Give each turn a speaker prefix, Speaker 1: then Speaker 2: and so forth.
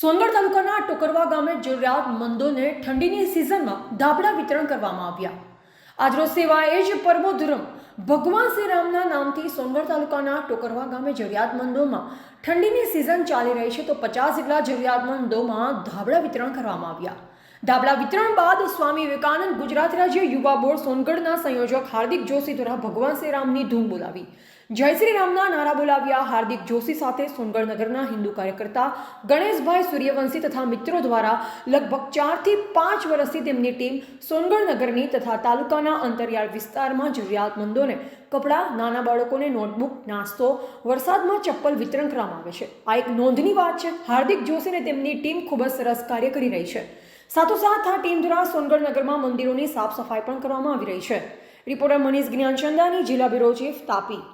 Speaker 1: સોનગઢ તાલુકાના ટોકરવા ગામે જરૂરિયાત મંદોને ઠંડીની સિઝનમાં ધાબળા વિતરણ કરવામાં આવ્યા. આજરોજ સેવા એ જ પરમો ભગવાન શ્રી રામના નામથી સોનગઢ તાલુકાના ટોકરવા ગામે જરૂરિયાતમંદોમાં ઠંડીની સિઝન ચાલી રહી છે તો પચાસ જેટલા જરૂરિયાતમંદોમાં ધાબળા વિતરણ કરવામાં આવ્યા. ધાબળા વિતરણ બાદ સ્વામી વિવેકાનંદ ગુજરાત રાજ્ય યુવા બોર્ડ સોનગઢના સંયોજક હાર્દિક જોશી દ્વારા ભગવાન શ્રી રામની ધૂમ બોલાવી. જય શ્રી રામના નારા બોલાવ્યા હાર્દિક જોશી સાથે સોનગઢ નગરના હિન્દુ કાર્યકર્તા ગણેશભાઈ સૂર્યવંશી તથા મિત્રો દ્વારા લગભગ ચારથી પાંચ વર્ષથી તેમની ટીમ સોનગઢ નગરની તથા તાલુકાના અંતરિયાળ વિસ્તારમાં જરૂરિયાતમંદોને કપડાં, નાના બાળકોને નોટબુક, નાસ્તો, વરસાદમાં ચપ્પલ વિતરણ કરવામાં આવે છે. આ એક નોંધની વાત છે. હાર્દિક જોશીને તેમની ટીમ ખૂબ જ સરસ કાર્ય કરી રહી છે. સાથોસાથ આ ટીમ દ્વારા સોનગઢ નગરમાં મંદિરોની સાફ સફાઈ પણ કરવામાં આવી રહી છે. રિપોર્ટર મનીષ જ્ઞાનચંદાની જિલ્લા બ્યુરો ચીફ તાપી